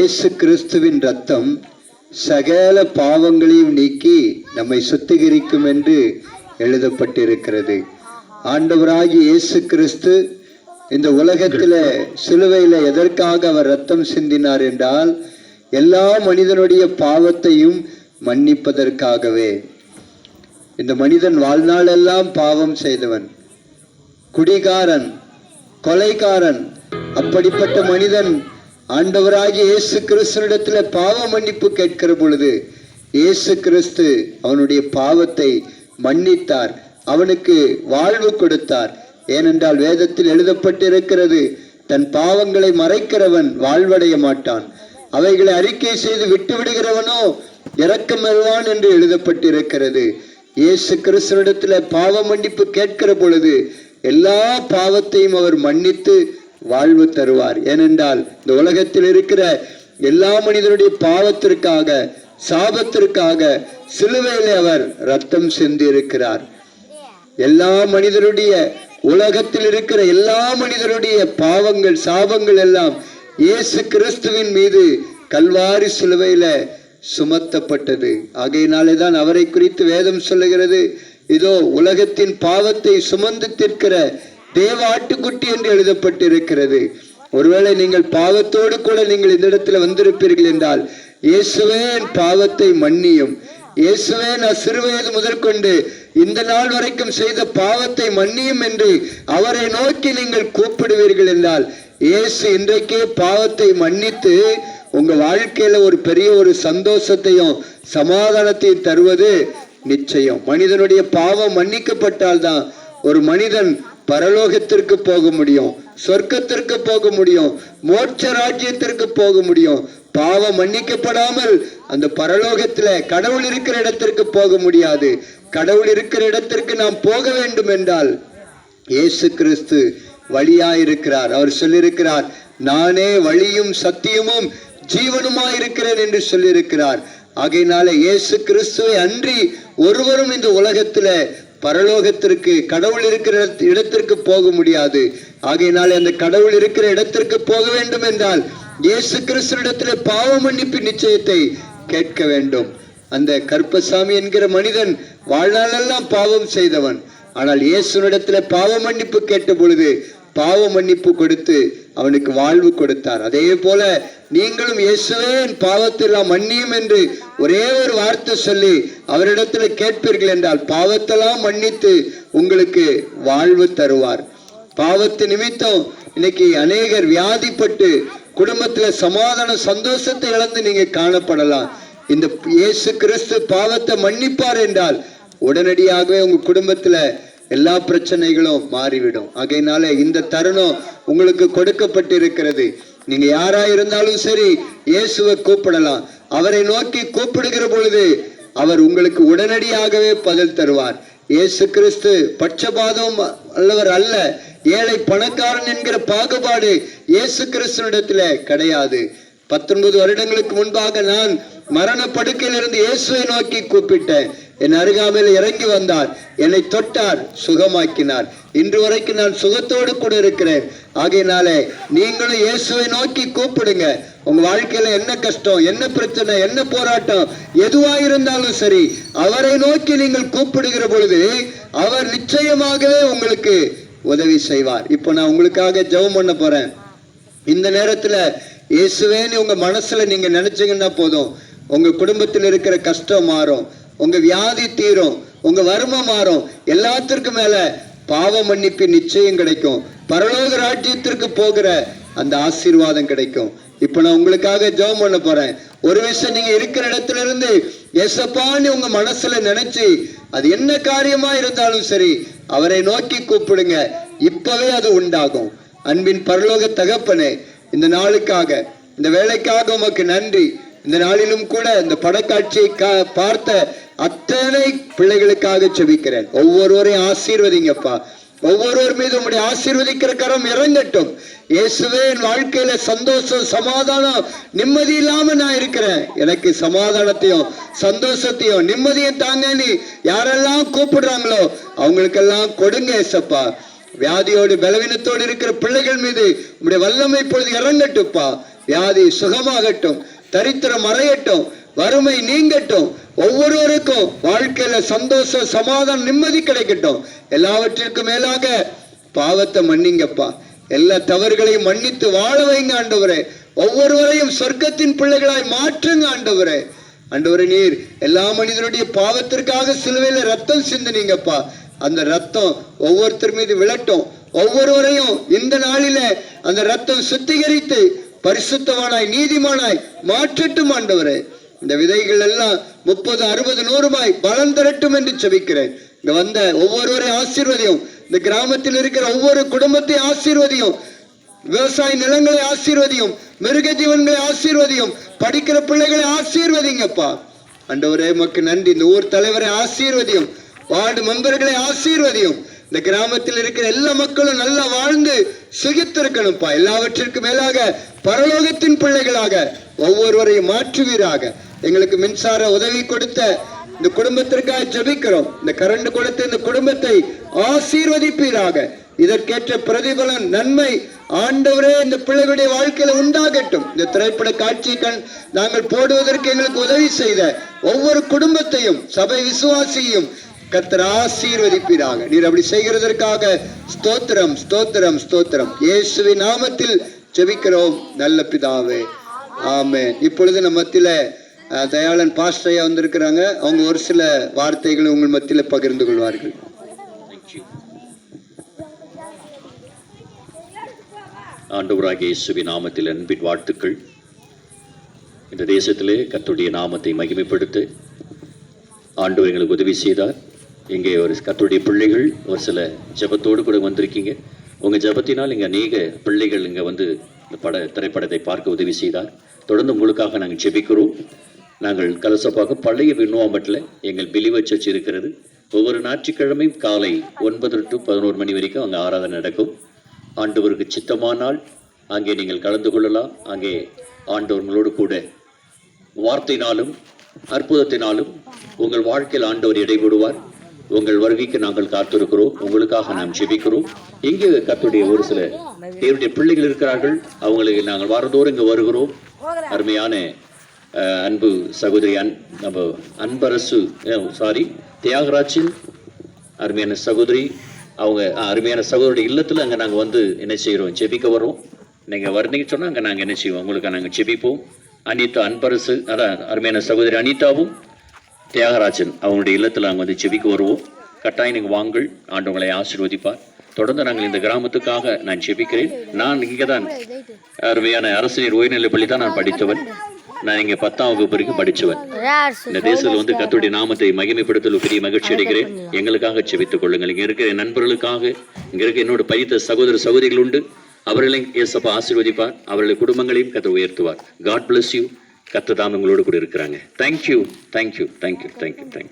இயேசு கிறிஸ்துவின் ரத்தம் சகல பாவங்களையும் நீக்கி நம்மை சுத்திகரிக்கும் என்று எழுதப்பட்டிருக்கிறது. ஆண்டவராகி இயேசு கிறிஸ்து இந்த உலகத்தில் சிலுவையில் எதற்காக அவர் ரத்தம் சிந்தினார் என்றால் எல்லா மனிதனுடைய பாவத்தையும் மன்னிப்பதற்காகவே. இந்த மனிதன் வாழ்நாளெல்லாம் பாவம் செய்தவன். குடிகாரன் கொலைகாரன் அப்படிப்பட்ட மனிதன் ஆண்டவராகி இயேசு கிறிஸ்துவிடத்துல பாவ மன்னிப்பு கேட்கிற பொழுது இயேசு கிறிஸ்து அவனுடைய பாவத்தை மன்னித்தார். அவனுக்கு வாழ்வு கொடுத்தார். ஏனென்றால் வேதத்தில் எழுதப்பட்டிருக்கிறது தன் பாவங்களை மறைக்கிறவன் வாழ்வடைய மாட்டான். அவைகளை அறிக்கை செய்து விட்டு விடுகிறவனோ இரக்கம் என்று எழுதப்பட்டிருக்கிறது. இயேசு கிறிஸ்துவிடத்துல பாவ மன்னிப்பு கேட்கிற பொழுது எல்லா பாவத்தையும் அவர் மன்னித்து வாழ்வு தருவார். ஏனென்றால் இந்த உலகத்தில் இருக்கிற எல்லா மனிதனுடைய பாவத்திற்காக சாபத்திற்காக சிலுவையில் அவர் ரத்தம் சிந்தி இருக்கிறார் எல்லா மனிதருடைய உலகத்தில் இருக்கிற எல்லா மனிதருடைய பாவங்கள் சாபங்கள் எல்லாம் இயேசு கிறிஸ்துவின் மீது கல்வாரி சிலுவையில சுமத்தப்பட்டது. ஆகையினாலே தான் அவரை குறித்து வேதம் சொல்லுகிறது. இதோ உலகத்தின் பாவத்தை சுமந்து தீர்க்கிற தேவ ஆட்டுக்குட்டி என்று எழுதப்பட்டிருக்கிறது. ஒருவேளை நீங்கள் பாவத்தோடு கூட நீங்கள் இந்த இடத்துல வந்திருப்பீர்கள் என்றால் இயேசுவே என் பாவத்தை மன்னியும். இயேசுவே நான் சிறுவயது முதற்கொண்டு இந்த நாள் வரைக்கும் செய்த பாவத்தை மன்னியும் என்று அவரை நோக்கி நீங்கள் கூப்பிடுவீர்கள் என்றால் இயேசு இன்றைக்கே பாவத்தை மன்னித்து உங்க வாழ்க்கையில ஒரு பெரிய ஒரு சந்தோஷத்தையும் சமாதானத்தையும் தருவது நிச்சயம். மனிதனுடைய பாவம் மன்னிக்கப்பட்டால்தான் ஒரு மனிதன் பரலோகத்திற்கு போக முடியும் சொர்க்கத்திற்கு போக முடியும் மோட்ச ராஜ்யத்திற்கு போக முடியும். பாவம் மன்னிக்கப்படாமல் அந்த பரலோகத்துல கடவுள் இருக்கிற இடத்திற்கு போக முடியாது. கடவுள் இருக்கிற இடத்திற்கு நாம் போக வேண்டும் என்றால் இயேசு கிறிஸ்து வழியாயிருக்கிறார். அவர் சொல்லியிருக்கிறார் நானே வழியும் சத்தியமும் ஜீவனுமாயிருக்கிறேன் என்று சொல்லியிருக்கிறார். ஆகையினால இயேசு கிறிஸ்துவை அன்றி ஒருவரும் இந்த உலகத்துல பரலோகத்திற்கு கடவுள் இருக்கிற இடத்திற்கு போக முடியாது. ஆகையினாலே அந்த கடவுள் இருக்கிற இடத்திற்கு போக வேண்டும் என்றால் இயேசு கிறிஸ்துவிடத்துல பாவ மன்னிப்பு நிச்சயத்தை கேட்க வேண்டும். அந்த கருப்பசாமி என்கிற மனிதன் வாழ்நாளெல்லாம் பாவம் செய்தவன். ஆனால் இயேசுனிடத்தில் பாவ மன்னிப்பு கேட்ட பொழுது பாவ மன்னிப்பு கொடுத்து அவனுக்கு வாழ்வு கொடுத்தார். அதே போல நீங்களும் இயேசுவே என் பாவத்தெல்லாம் மன்னியும் என்று ஒரே ஒரு வார்த்தை சொல்லி அவரிடத்துல கேட்பீர்கள் என்றால் பாவத்தெல்லாம் மன்னித்து உங்களுக்கு வாழ்வு தருவார். பாவத்து நிமித்தம் இன்னைக்கு அநேகர் வியாதிப்பட்டு குடும்பத்துல சமாதான சந்தோஷத்தை இழந்து நீங்க காணப்படலாம். இந்த இயேசு கிறிஸ்து பாவத்தை மன்னிப்பார் என்றால் உடனடியாகவே உங்க குடும்பத்துல எல்லா பிரச்சனைகளும் மாறிவிடும். ஆகையினால இந்த தருணம் உங்களுக்கு கொடுக்கப்பட்டிருக்கிறது. நீங்க யாரா இருந்தாலும் சரி இயேசுவை கூப்பிடலாம். அவரை நோக்கி கூப்பிடுகிற பொழுது அவர் உங்களுக்கு உடனடியாகவே பதில் தருவார். இயேசு கிறிஸ்து பட்சபாதம் அல்லவர் அல்ல. ஏழை பணக்காரன் என்கிற பாகுபாடு இயேசு கிறிஸ்துவிடத்துல கிடையாது. பத்தொன்பது வருடங்களுக்கு முன்பாக நான் மரண படுக்கையிலிருந்து இயேசுவை நோக்கி கூப்பிட்டேன். என் அருகாமையில் இறங்கி வந்தார். என்னை தொட்டார் சுகமாக்கினார். இன்று வரைக்கும் நான் சுகத்தோடு கூட இருக்கிறேன். ஆகையினாலே நீங்களும் இயேசுவை நோக்கி கூப்பிடுங்க. உங்க வாழ்க்கையில என்ன கஷ்டம் என்ன பிரச்சனை என்ன போராட்டம் எதுவா இருந்தாலும் சரி அவரை நோக்கி நீங்கள் கூப்பிடுகிற பொழுது அவர் நிச்சயமாகவே உங்களுக்கு உதவி செய்வார். இப்போ நான் உங்களுக்காக ஜெபம் பண்ண போறேன். இந்த நேரத்துல இயேசுவேன்னு உங்க மனசுல நீங்க நினைச்சீங்கன்னா போதும். உங்க குடும்பத்தில் இருக்கிற கஷ்டம் மாறும். உங்க வியாதி தீரும் உங்க வறுமை மாறும். எல்லாத்திற்கும் மேல பாவ மன்னிப்பு நிச்சயம் கிடைக்கும். பரலோக ராஜ்யத்திற்கு போகிற அந்த ஆசீர்வாதம் கிடைக்கும். இப்ப நான் உங்களுக்காக ஜெபம் பண்ண போறேன். ஒரு விஷயம் நீங்க இருக்கிற இடத்துல இருந்து எசப்பான்னு உங்க மனசுல நினைச்சு அது என்ன காரியமா இருந்தாலும் சரி அவரை நோக்கி கூப்பிடுங்க. இப்பவே அது உண்டாகும். அன்பின் பரலோக தகப்பனே இந்த நாளுக்காக இந்த வேலைக்காக உமக்கு நன்றி. இந்த நாளிலும் கூட இந்த படக்காட்சியை கா- பார்த்த அத்தனை பிள்ளைகளுக்காக செபிக்கிறேன். ஒவ்வொருவரையும் ஆசீர்வதிங்கப்பா. ஒவ்வொருவர் மீது உங்களுடைய ஆசீர்வதிக்கிற கரம் இறங்கட்டும். இயேசுவே என் வாழ்க்கையில சந்தோஷம் சமாதானம் நிம்மதி இல்லாம நான் இருக்கிறேன். எனக்கு சமாதானத்தையும் சந்தோஷத்தையும் நிம்மதியும் தாங்க நீ யாரெல்லாம் கூப்பிடுறாங்களோ அவங்களுக்கெல்லாம் கொடுங்க ஏசப்பா வியாதியோடு பலவீனத்தோடு இருக்கிற பிள்ளைகள் மீது உங்களுடைய வல்லமை இப்பொழுது இறங்கட்டும்ப்பா. வியாதி சுகமாகட்டும். தரித்திரம் மறையட்டும் வறுமை நீங்கட்டும் ஒவ்வொருவருக்கும் வாழ்க்கையில சந்தோஷம் சமாதானம் நிம்மதி கிடைக்கட்டும். எல்லாவற்றிற்கும் மேலாக பாவத்தை மன்னிங்கப்பா. எல்லா தவறுகளையும் மன்னித்து வாழ வைங்க ஆண்டவரே. ஒவ்வொருவரையும் சொர்க்கத்தின் பிள்ளைகளாய் மாற்றுங்க ஆண்டவரே. ஆண்டவரே நீர் எல்லா மனிதனுடைய பாவத்திற்காக சிலுவையில ரத்தம் சிந்தினீங்கப்பா. அந்த ரத்தம் ஒவ்வொருத்தர் மீது விழட்டும். ஒவ்வொருவரையும் இந்த நாளில அந்த ரத்தம் சுத்திகரித்து பரிசுத்தமானாய் நீதிமானாய் மாற்றட்டும் ஆண்டவரே. இந்த விதைகள் எல்லாம் முப்பது அறுபது நூறுமாய் பலன் தரட்டும் என்று செபிக்கிறேன். இங்க வந்த ஒவ்வொருவரையும் ஆசீர்வதியும் இந்த கிராமத்தில் இருக்கிற ஒவ்வொரு குடும்பத்தையும் ஆசீர்வதியும் விவசாய நிலங்களை ஆசீர்வதியும் மிருக ஜீவன்களை ஆசீர்வதியும் படிக்கிற பிள்ளைகளை ஆசீர்வதிங்கப்பா. அண்டவரே மக்கு நன்றி. இந்த ஊர் தலைவரை ஆசீர்வதியும் வார்டு மெம்பர்களை ஆசீர்வதியும். இந்த கிராமத்தில் இருக்கிற எல்லா மக்களும் நல்லா வாழ்ந்து சுகித்திருக்கணும்ப்பா. எல்லாவற்றிற்கும் மேலாக பரலோகத்தின் பிள்ளைகளாக ஒவ்வொருவரையும் மாற்றுவீராக. எங்களுக்கு மின்சார உதவி கொடுத்த இந்த குடும்பத்திற்காக ஜபிக்கிறோம். இந்த கரண்ட் கொடுத்த இந்த குடும்பத்தை ஆசீர்வதிப்பீராக. இதற்கேற்ற பிரதிபலன் நன்மை ஆண்டவரே இந்த பிள்ளைகளுடைய வாழ்க்கையில உண்டாகட்டும். இந்த திரைப்பட காட்சி கண் நாங்கள் போடுவதற்கு எங்களுக்கு உதவி செய்த ஒவ்வொரு குடும்பத்தையும் சபை விசுவாசியும் கத்தர் ஆசீர்வதிப்பீராக. நீர் அப்படி செய்கிறதற்காக ஸ்தோத்திரம் ஸ்தோத்திரம் ஸ்தோத்திரம். இயேசுவின் நாமத்தில் ஜெபிக்கிறோம் நல்ல பிதாவே. ஆமே இப்பொழுது நம்ம மத்தியில தயாளன் பாஸ்டையா வந்திருக்கிறாங்க. அவங்க ஒரு சில வார்த்தைகளை உங்கள் மத்தியில பகிர்ந்து கொள்வார்கள். ஆண்டவராக இயேசுவின் நாமத்தில் அன்பின் வாழ்த்துக்கள். இந்த தேசத்திலே கத்துடைய நாமத்தை மகிமைப்படுத்த ஆண்டவர் எங்களுக்கு உதவி செய்தார். இங்கே ஒரு கத்துடைய பிள்ளைகள் ஒரு சில ஜெபத்தோடு கூட வந்திருக்கீங்க. உங்கள் ஜெபத்தினால் இங்கே அநேக பிள்ளைகள் இங்கே வந்து இந்த பட திரைப்படத்தை பார்க்க உதவி செய்தார். தொடர்ந்து உங்களுக்காக நாங்கள் ஜெபிக்கிறோம். நாங்கள் கலசப்பாக பழைய விண்ணோம்பட்டில் எங்கள் பிலிவ சர்ச் இருக்கிறது. ஒவ்வொரு ஞாயிற்றுக்கிழமையும் காலை ஒன்பது டு பதினோரு மணி வரைக்கும் அங்கே ஆராதனை நடக்கும். ஆண்டவருக்கு சித்தமானால் அங்கே நீங்கள் கலந்து கொள்ளலாம். அங்கே ஆண்டவர்களோடு கூட வார்த்தையினாலும் அற்புதத்தினாலும் உங்கள் வாழ்க்கையில் ஆண்டவர் இடைபடுவார் உங்கள் வருகைக்கு நாங்கள் காத்திருக்கிறோம். உங்களுக்காக நாம் ஜெபிக்கிறோம். இங்கே கத்துடைய ஒரு சில தேவனுடைய பிள்ளைகள் இருக்கிறார்கள். அவங்களுக்கு நாங்கள் வாரந்தோறும் இங்கே வருகிறோம். அருமையான அன்பு சகோதரி அன் நம்ம அன்பரசு சாரி தியாகராஜின் அருமையான சகோதரி அவங்க அருமையான சகோதரி இல்லத்தில் அங்கே நாங்கள் வந்து என்ன செய்கிறோம் ஜெபிக்க வரோம் நீங்கள் வரீங்க சொன்னால் அங்கே நாங்கள் என்ன செய்வோம்? உங்களுக்கு நாங்கள் ஜெபிப்போம். அனிதா அன்பரசு அதான் அருமையான சகோதரி அனிதாவும் தியாகராஜன் அவங்களுடைய இல்லத்தில் நாங்கள் வந்து செவிக்கு வருவோம். கட்டாயம் நீங்கள் வாங்கள் ஆண்டவங்களை ஆசீர்வதிப்பார். தொடர்ந்து நாங்கள் இந்த கிராமத்துக்காக நான் செபிக்கிறேன். நான் இங்கே தான் அருமையான அரசினர் உயர்நிலை பள்ளி தான் நான் படித்தவன். நான் இங்கே பத்தாம் வகுப்பு வரைக்கும் படித்தவன். இந்த தேசத்தில் வந்து கத்துடைய நாமத்தை மகிமைப்படுத்தல் பெரிய மகிழ்ச்சி அடைகிறேன். எங்களுக்காக செபித்துக் கொள்ளுங்கள். இங்க இருக்கிற நண்பர்களுக்காக இங்க இருக்க என்னோட பைத்த சகோதர சகோதரிகள் உண்டு. அவர்களையும் ஏசப்பா ஆசீர்வதிப்பார். அவர்களுடைய குடும்பங்களையும் கத்த உயர்த்துவார். காட் பிளஸ் யூ கத்த உங்களோடு கூட இருக்கிறாங்க. Thank you thank you thank you thank you thank you